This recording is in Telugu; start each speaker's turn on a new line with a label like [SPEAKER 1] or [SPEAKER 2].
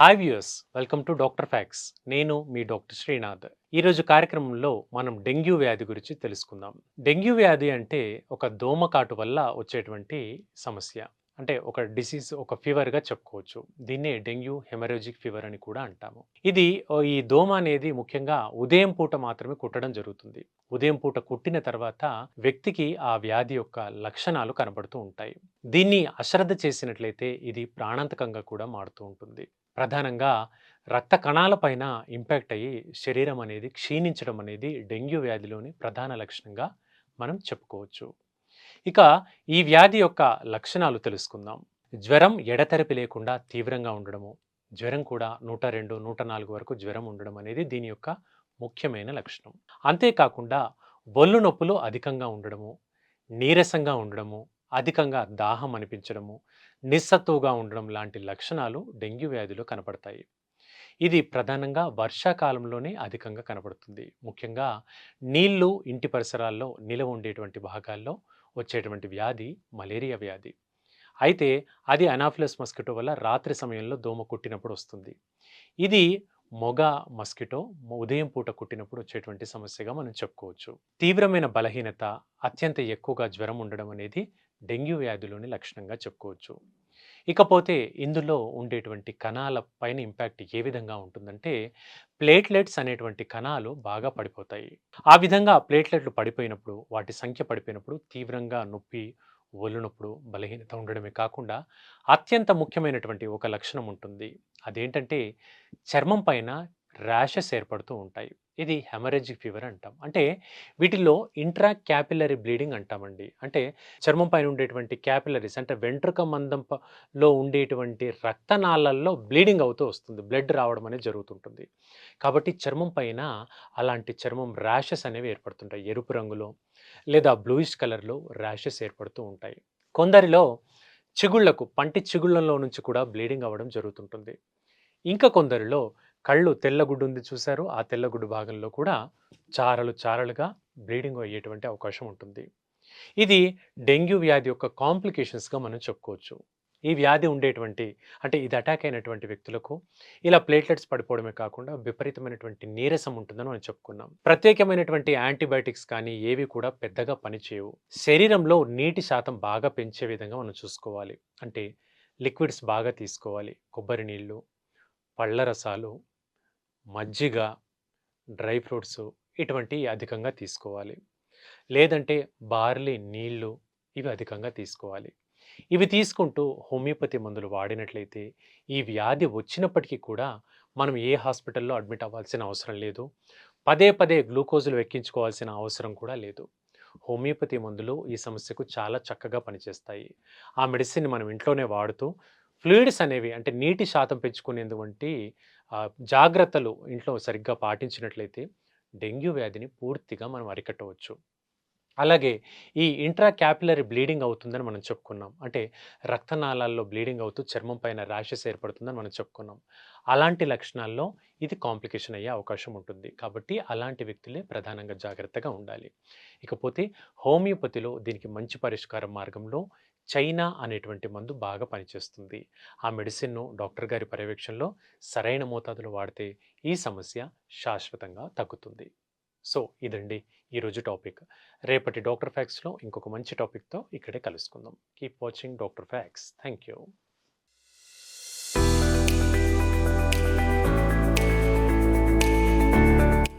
[SPEAKER 1] Hi viewers welcome to doctor facts నేను మీ డాక్టర్ శ్రీనాథ్. ఈరోజు కార్యక్రమంలో మనం డెంగ్యూ వ్యాధి గురించి తెలుసుకుందాం. డెంగ్యూ వ్యాధి అంటే ఒక దోమకాటు వల్ల వచ్చేటువంటి సమస్య. అంటే ఒక డిసీజ్ ఒక ఫీవర్గా చెప్పుకోవచ్చు. దీన్నే డెంగ్యూ హెమరోజిక్ ఫీవర్ అని కూడా అంటాము. ఇది ఈ దోమ అనేది ముఖ్యంగా ఉదయం పూట మాత్రమే కుట్టడం జరుగుతుంది. ఉదయం పూట కుట్టిన తర్వాత వ్యక్తికి ఆ వ్యాధి యొక్క లక్షణాలు కనబడుతూ ఉంటాయి. దీన్ని అశ్రద్ధ చేసినట్లయితే ఇది ప్రాణాంతకంగా కూడా మారుతూ ఉంటుంది. ప్రధానంగా రక్త కణాల పైన ఇంపాక్ట్ అయ్యి శరీరం అనేది క్షీణించడం అనేది డెంగ్యూ వ్యాధిలోని ప్రధాన లక్షణంగా మనం చెప్పుకోవచ్చు. ఇక ఈ వ్యాధి యొక్క లక్షణాలు తెలుసుకుందాం. జ్వరం ఎడతెరపి లేకుండా తీవ్రంగా ఉండడము. జ్వరం కూడా నూట రెండు నూట నాలుగు వరకు జ్వరం ఉండడం అనేది దీని యొక్క ముఖ్యమైన లక్షణం. అంతేకాకుండా బొల్లు నొప్పులు అధికంగా ఉండడము నీరసంగా ఉండడము అధికంగా దాహం అనిపించడము నిస్సత్తువుగా ఉండడం లాంటి లక్షణాలు డెంగ్యూ వ్యాధిలో కనపడతాయి. ఇది ప్రధానంగా వర్షాకాలంలోనే అధికంగా కనపడుతుంది. ముఖ్యంగా నీళ్ళు ఇంటి పరిసరాల్లో నిలవ ఉండేటువంటి భాగాల్లో వచ్చేటువంటి వ్యాధి మలేరియా వ్యాధి. అయితే అది అనాఫిలస్ మస్కిటో వల్ల రాత్రి సమయంలో దోమ కుట్టినప్పుడు వస్తుంది. ఇది మొగ మస్కిటో ఉదయం పూట కుట్టినప్పుడు వచ్చేటువంటి సమస్యగా మనం చెప్పుకోవచ్చు. తీవ్రమైన బలహీనత అత్యంత ఎక్కువగా జ్వరం ఉండడం అనేది డెంగ్యూ వ్యాధిలోని లక్షణంగా చెప్పుకోవచ్చు. ఇకపోతే ఇందులో ఉండేటువంటి కణాల పైన ఇంపాక్ట్ ఏ విధంగా ఉంటుందంటే ప్లేట్లెట్స్ అనేటువంటి కణాలు బాగా పడిపోతాయి. ఆ విధంగా ప్లేట్లెట్లు పడిపోయినప్పుడు వాటి సంఖ్య పడిపోయినప్పుడు తీవ్రంగా నొప్పి ఒళ్ళు బలహీనత ఉండడమే కాకుండా అత్యంత ముఖ్యమైనటువంటి ఒక లక్షణం ఉంటుంది. అదేంటంటే చర్మం పైన ర్యాషెస్ ఏర్పడుతూ ఉంటాయి. ఇది హెమరేజిక్ ఫీవర్ అంటాం. అంటే వీటిలో ఇంట్రా క్యాపిలరీ బ్లీడింగ్ అంటామండి. అంటే చర్మం పైన ఉండేటువంటి క్యాపిలరీస్ అంటే వెంట్రుక మందంలో ఉండేటువంటి రక్తనాళాల్లో బ్లీడింగ్ అవుతూ వస్తుంది. బ్లడ్ రావడం అనేది జరుగుతుంటుంది. కాబట్టి చర్మం పైన అలాంటి చర్మం ర్యాషెస్ అనేవి ఏర్పడుతుంటాయి. ఎరుపు రంగులో లేదా బ్లూయిష్ కలర్లో ర్యాషెస్ ఏర్పడుతూ ఉంటాయి. కొందరిలో చిగుళ్ళకు పంటి చిగుళ్ళలో నుంచి కూడా బ్లీడింగ్ అవ్వడం జరుగుతుంటుంది. ఇంకా కొందరిలో కళ్ళు తెల్లగుడ్డు ఉంది చూశారు. ఆ తెల్లగుడ్డు భాగంలో కూడా చారలు చారలుగా బ్లీడింగ్ అయ్యేటువంటి అవకాశం ఉంటుంది. ఇది డెంగ్యూ వ్యాధి యొక్క కాంప్లికేషన్స్గా మనం చెప్పుకోవచ్చు. ఈ వ్యాధి ఉండేటువంటి అంటే ఇది అటాక్ అయినటువంటి వ్యక్తులకు ఇలా ప్లేట్లెట్స్ పడిపోవడమే కాకుండా విపరీతమైనటువంటి నీరసం ఉంటుందని మనం చెప్పుకున్నాం. ప్రత్యేకమైనటువంటి యాంటీబయాటిక్స్ కానీ ఏవి కూడా పెద్దగా పనిచేయవు. శరీరంలో నీటి శాతం బాగా పెంచే విధంగా మనం చూసుకోవాలి. అంటే లిక్విడ్స్ బాగా తీసుకోవాలి. కొబ్బరి నీళ్ళు పళ్ళ రసాలు మజ్జిగ డ్రై ఫ్రూట్స్ ఇటువంటివి అధికంగా తీసుకోవాలి. లేదంటే బార్లీ నీళ్ళు ఇవి అధికంగా తీసుకోవాలి. ఇవి తీసుకుంటూ హోమియోపతి మందులు వాడినట్లయితే ఈ వ్యాధి వచ్చినప్పటికీ కూడా మనం ఏ హాస్పిటల్లో అడ్మిట్ అవ్వాల్సిన అవసరం లేదు. పదే పదే గ్లూకోజులు ఎక్కించుకోవాల్సిన అవసరం కూడా లేదు. హోమియోపతి మందులు ఈ సమస్యకు చాలా చక్కగా పనిచేస్తాయి. ఆ మెడిసిన్ మనం ఇంట్లోనే వాడుతూ ఫ్లూయిడ్స్ అనేవి అంటే నీటి శాతం పెంచుకునేటువంటి జాగ్రత్తలు ఇంట్లో సరిగ్గా పాటించినట్లయితే డెంగ్యూ వ్యాధిని పూర్తిగా మనం అరికట్టవచ్చు. అలాగే ఈ ఇంట్రా క్యాపిలరీ బ్లీడింగ్ అవుతుందని మనం చెప్పుకున్నాం. అంటే రక్తనాళాల్లో బ్లీడింగ్ అవుతూ చర్మం పైన ర్యాషెస్ ఏర్పడుతుందని మనం చెప్పుకున్నాం. అలాంటి లక్షణాల్లో ఇది కాంప్లికేషన్ అయ్యే అవకాశం ఉంటుంది. కాబట్టి అలాంటి వ్యక్తులే ప్రధానంగా జాగ్రత్తగా ఉండాలి. ఇకపోతే హోమియోపతిలో దీనికి మంచి పరిష్కార మార్గంలో చైనా అనేటువంటి మందు బాగా పనిచేస్తుంది. ఆ మెడిసిన్ను డాక్టర్ గారి పర్యవేక్షణలో సరైన మోతాదులో వాడితే ఈ సమస్య శాశ్వతంగా తగ్గుతుంది. సో ఇదండి ఈరోజు టాపిక్. రేపటి డాక్టర్ ఫ్యాక్స్లో ఇంకొక మంచి టాపిక్తో ఇక్కడే కలుసుకుందాం. Keep watching doctor facts. Thank you